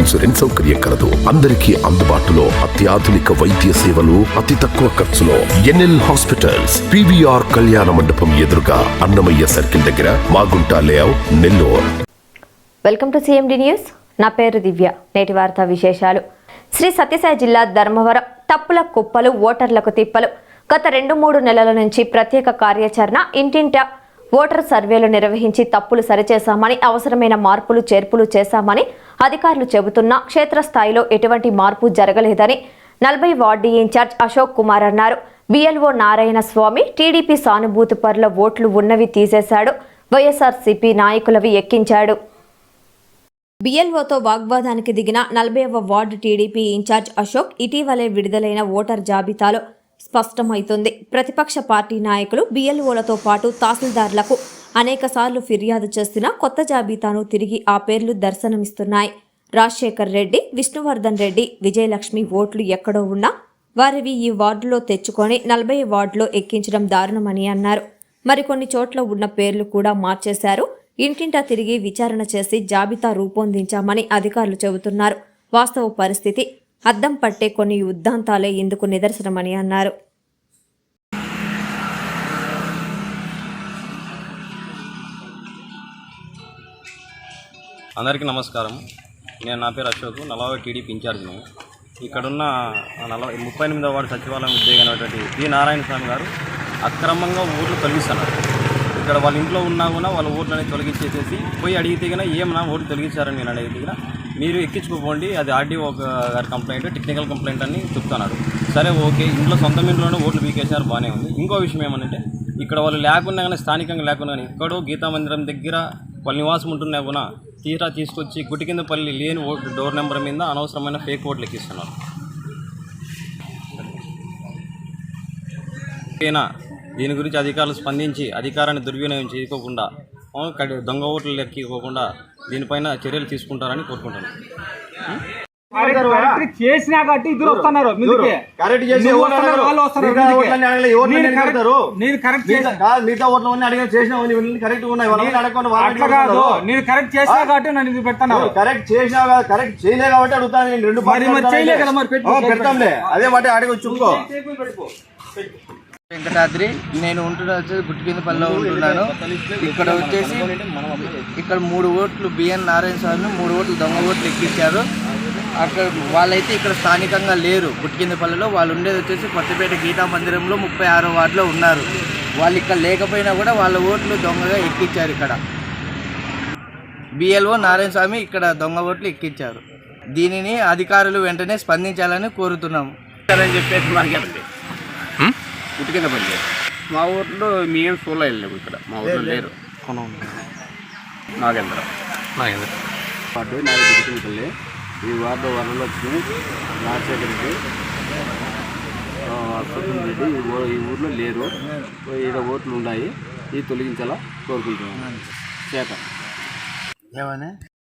Insurance సౌకర్యం కలదు. అందరికీ అందుబాటులో అత్యాధునిక వైద్య సేవలు అతి తక్కువ ఖర్చులో ఎన్ఎల్ హాస్పిటల్స్ పివిఆర్ కళ్యాణ మండపం ఎదురుగా అన్నమయ్య సర్కిల్ దగ్గర Magunta layout Nellore. Welcome to CMD news. నా పేరు దివ్య. నేటి వార్తా విశేషాలు. శ్రీ సత్యసాయి జిల్లా ధర్మవరం తప్పుల కుప్పలు ఓటర్లకు తిప్పలు. గత రెండు మూడు నెలల నుంచి ప్రత్యేక కార్యాచరణ ఇంటింటా ఓటర్ సర్వేలు నిర్వహించి తప్పులు సరిచేశామని అవసరమైన మార్పులు చేర్పులు చేశామని అధికారులు చెబుతున్నా క్షేత్రస్థాయిలో ఎటువంటి మార్పు జరగలేదని నలభై వార్డు ఇన్ఛార్జ్ అశోక్ కుమార్ అన్నారు. బిఎల్ఓ నారాయణ స్వామి టీడీపీ సానుభూతి పరుల ఓట్లు ఉన్నవి తీసేశాడు. వైఎస్ఆర్సీపీ నాయకులవి ఎక్కించాడు. బిఎల్ఓతో వాగ్వాదానికి దిగిన నలభైవ వార్డు టీడీపీ ఇన్ఛార్జ్ అశోక్ ఇటీవలే విడుదలైన ఓటర్ జాబితాలో స్పష్టమవుతుంది. ప్రతిపక్ష పార్టీ నాయకులు బిఎల్ఓలతో పాటు తహసీల్దార్లకు అనేకసార్లు ఫిర్యాదు చేసిన కొత్త జాబితాను తిరిగి ఆ పేర్లు దర్శనమిస్తున్నాయి. రాజశేఖర్ రెడ్డి విష్ణువర్ధన్ రెడ్డి విజయలక్ష్మి ఓట్లు ఎక్కడో ఉన్నా వారివి ఈ వార్డులో తెచ్చుకొని నలభై వార్డులో ఎక్కించడం దారుణమని అన్నారు. మరికొన్ని చోట్ల ఉన్న పేర్లు కూడా మార్చేశారు. ఇంటింటా తిరిగి విచారణ చేసి జాబితా రూపొందించామని అధికారులు చెబుతున్నారు. వాస్తవ పరిస్థితి అద్దం పట్టే కొన్ని ఉద్దాంతాలే ఇందుకు నిదర్శనమని అన్నారు. అందరికీ నమస్కారం. నేను నా పేరు అశోక్ నలభై టీడీపీ ఇన్ఛార్జ్ను. ఇక్కడున్న నలభై ముప్పై ఎనిమిదవ వార్డు సచివాలయం ఉద్యోగమైనటువంటి పి నారాయణ స్వామి గారు అక్రమంగా ఓట్లు తొలగిస్తున్నారు. ఇక్కడ వాళ్ళ ఇంట్లో ఉన్నా కూడా వాళ్ళ ఓట్లని తొలగించేసేసి పోయి అడిగితే కన్నా ఏమన్నా ఓట్లు తొలగించారని నేను అడిగితే కన్నా మీరు ఎక్కించుకోపోండి అది ఆర్డీఓ గారి కంప్లైంట్ టెక్నికల్ కంప్లైంట్ అని చెప్తున్నాడు సరే ఓకే ఇంట్లో సొంత ఇంట్లోనే ఓట్లు పీకేసినారు బాగానే ఉంది. ఇంకో విషయం ఏమనంటే ఇక్కడ వాళ్ళు లేకున్నా కానీ స్థానికంగా లేకున్నా కానీ ఎక్కడో గీతా మందిరం దగ్గర వాళ్ళ నివాసం ఉంటున్నా కూడా తీరా తీసుకొచ్చి గుటికిందపల్లి లేని ఓటు డోర్ నెంబర్ మీద అనవసరమైన ఫేక్ ఓట్లు ఎక్కిస్తున్నారు. ఓకేనా దీని గురించి అధికారులు స్పందించి అధికారాన్ని దుర్వినియోగం చేయకోకుండా ఆ, కడి- దొంగ ఓట్లు లెక్కికోకుండా దీనిపైన చర్యలు తీసుకుంటారని కోరుకుంటున్నాను కరెక్ట్ చేసినా కాబట్టి ఇద్దరు వస్తున్నారు నేను కరెక్ట్- చేసిన కాబట్టి నన్ను నువ్వు కరెక్ట్ చేసినా కరెక్ట్ చేయలే కాబట్టి అడుగుతాను నేను రెండు పెడతాంలే. అదే చుక్కో వెంకటాద్రి. నేను ఉంటున్న వచ్చేసి గుట్టికిందపల్లిలో ఉంటున్నాను. ఇక్కడ వచ్చేసి ఇక్కడ మూడు ఓట్లు బిఎన్ నారాయణ స్వామి మూడు ఓట్లు దొంగ ఓట్లు ఎక్కించారు. అక్కడ వాళ్ళైతే ఇక్కడ స్థానికంగా లేరు. గుట్టికిందపల్లిలో వాళ్ళు ఉండేది వచ్చేసి కొత్తపేట గీతా మందిరంలో ముప్పై ఆరో వార్డులో ఉన్నారు. వాళ్ళు ఇక్కడ లేకపోయినా కూడా వాళ్ళ ఓట్లు దొంగగా ఎక్కించారు ఇక్కడ. బిఎల్ఓ నారాయణ స్వామి ఇక్కడ దొంగ ఓట్లు ఎక్కించారు. దీనిని అధికారులు వెంటనే స్పందించాలని కోరుతున్నాము. చెప్పేసి పుట్టి కింద పని మా ఊర్లో మేము చూడలేదు లేవు ఇక్కడ. మా ఊర్లో లేరు. నాగేంద్ర. వార్డు నాది గుడికింపల్లి ఈ వార్డు వరలక్ష్మి రాజశేఖర రెడ్డి రెడ్డి ఈ ఊర్లో లేరు. ఈడ ఓట్లు ఉన్నాయి. ఈ తొలగించాలా కోరుకుంటున్నాను. చేత. ఏమన్నా